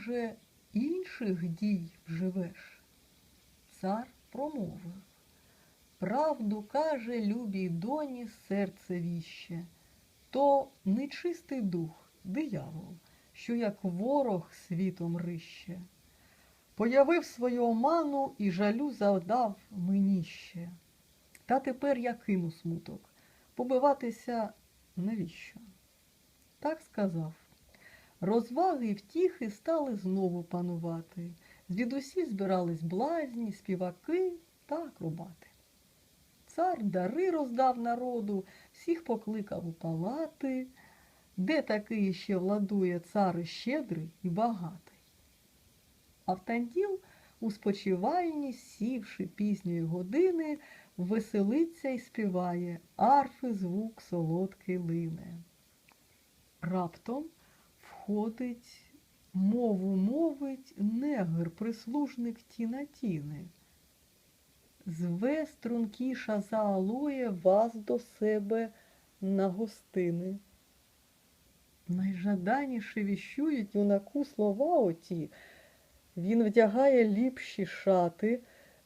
може, інших дій вживеш? Цар промовив. Правду каже любій доні серце віще, то нечистий дух, диявол, що як ворог світом рище. Появив свою оману і жалю завдав мені ще. Та тепер я кину смуток. Побиватися навіщо? Так сказав. Розваги й втіхи стали знову панувати. Звідусі збирались блазні, співаки та акробати. Цар дари роздав народу, всіх покликав у палати, де такий ще владує цар щедрий і багатий. Автанділ у спочивальні, сівши пізньої години, веселиться і співає, арфи звук солодкий лине. Раптом входить, мову мовить негр, прислужник Тінатіни. Зве стрункіша за алоє вас до себе на гостини. Найжаданіше віщують юнаку слова оті. Він вдягає ліпші шати,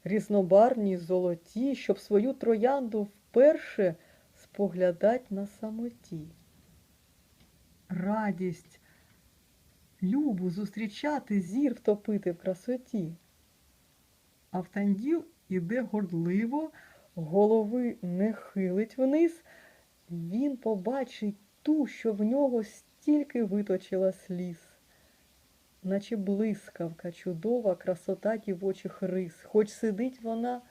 різнобарвні й золоті, щоб свою троянду вперше споглядать на самоті. Радість, любу зустрічати, зір втопити в красоті. Автанділ іде гордливо, голови не хилить вниз. Він побачить ту, що в нього стільки виточила сліз. Наче блискавка, чудова красота дівочих рис, хоч сидить вона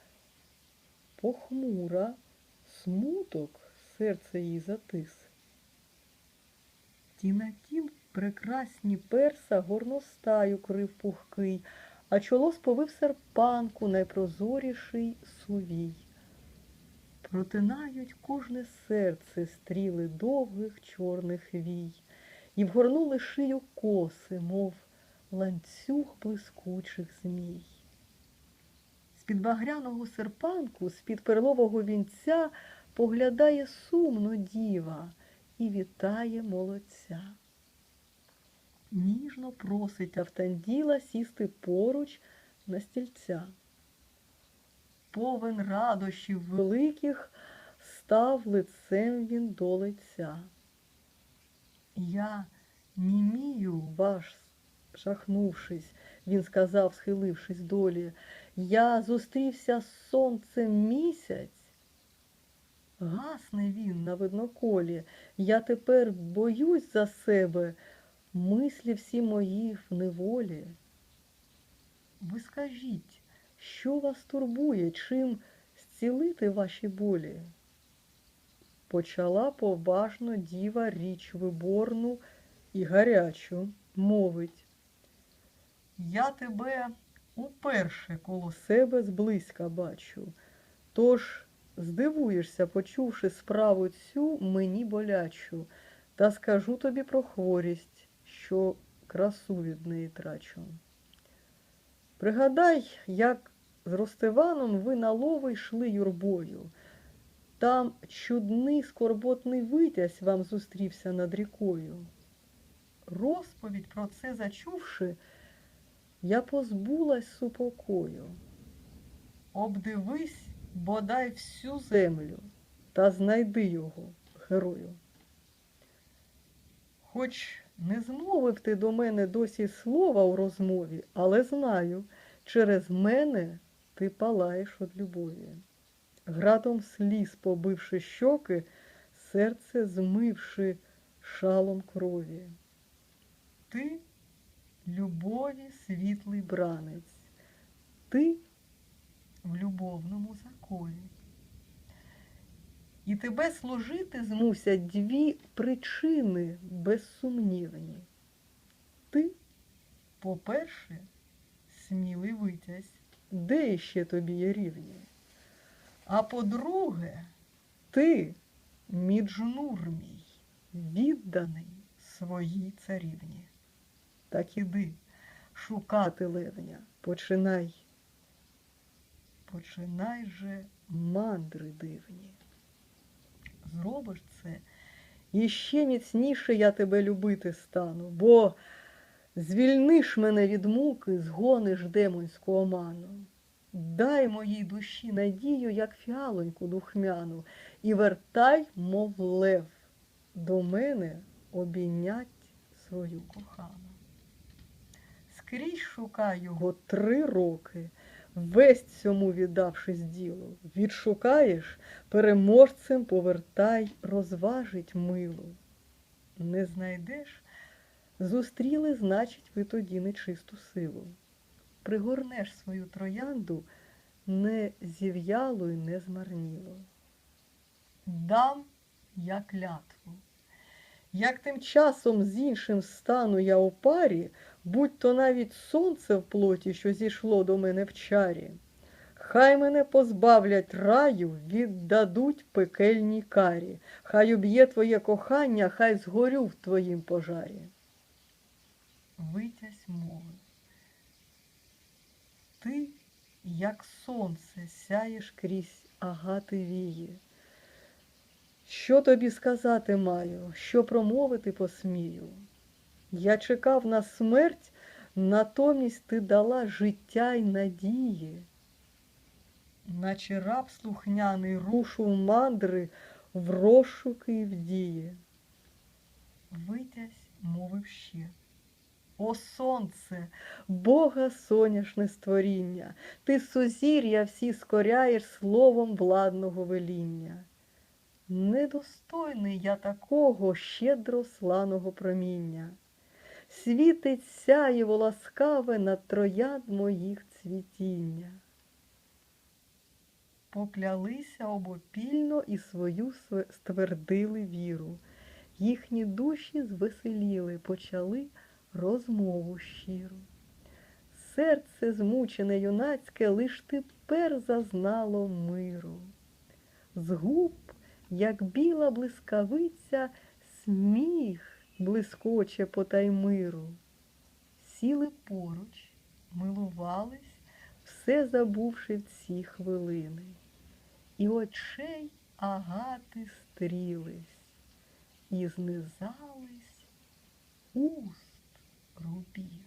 похмура, смуток серце їй затис. Тінатін прекрасні перса горностаю крив пухкий, а чоло сповив серпанку найпрозоріший сувій. Протинають кожне серце стріли довгих чорних вій, і вгорнули шию коси, мов ланцюг блискучих змій. З-під багряного серпанку, з-під перлового вінця поглядає сумно діва і вітає молодця. Ніжно просить Автанділа сісти поруч на стільця. Повен радощів великих став лицем він до лиця. Я німію ваш, жахнувшись, він сказав, схилившись долі, я зустрівся з сонцем місяць. Гасне він на видноколі, я тепер боюсь за себе, мислі всі мої в неволі. Ви скажіть, що вас турбує, чим зцілити ваші болі? Почала поважно діва річ виборну і гарячу мовить. Я тебе уперше коло себе зблизька бачу, тож здивуєшся, почувши справу цю мені болячу, та скажу тобі про хворість, що красу від неї трачу. Пригадай, як з Ростиваном ви на лови йшли юрбою. Там чудний скорботний витязь вам зустрівся над рікою. Розповідь про це зачувши, я позбулась супокою. Обдивись бодай всю землю та знайди його, герою. Хоч не змовив ти до мене досі слова у розмові, але знаю, через мене ти палаєш від любові. Градом сліз побивши щоки, серце змивши шалом крові. Ти любові світлий бранець, ти в любовному законі. І тебе служити змусять дві причини безсумнівні. Ти, по-перше, смілий витязь, де іще тобі є рівні? А по-друге, ти міджнур мій, відданий своїй царівні. Так іди шукати левня, починай. Починай же мандри дивні. Зробиш це, і ще міцніше я тебе любити стану, бо Звільниш мене від муки, згониш демонську оману. Дай моїй душі надію, як фіалоньку духмяну, і вертай, мов лев, до мене обійнять свою кохану. Скрізь шукай його три роки, весь цьому віддавшись ділу. Відшукаєш, переможцем повертай, розважить милу. Не знайдеш, зустріли, значить, ви тоді нечисту силу. Пригорнеш свою троянду не зів'ялу й не змарнілу. Дам я клятву. Як тим часом з іншим стану я у парі, будь то навіть сонце в плоті, що зійшло до мене в чарі, хай мене позбавлять раю, віддадуть пекельній карі, хай уб'є твоє кохання, хай згорю в твоїм пожарі. Витязь мови. Ти, як сонце, сяєш крізь агати вії. Що тобі сказати маю, що промовити посмію? Я чекав на смерть, натомість ти дала життя й надії. Наче раб слухняний рушу в мандри, в розшуки й в дії. Витязь мовив ще. О сонце, Бога соняшне створіння, ти сузір'я всі скоряєш словом владного веління. Недостойний я такого щедро сланого проміння. Світить сяєво ласкаве над троянд моїх цвітіння. Поклялися обопільно і свою св- ствердили віру. Їхні душі звеселіли, почали розмову щиру. Серце змучене юнацьке лиш тепер зазнало миру. З губ, як біла блискавиця, сміх блискоче по таймиру. Сіли поруч, милувались, все забувши в ці хвилини. І очей агати стрілись, і знизались уст рубін.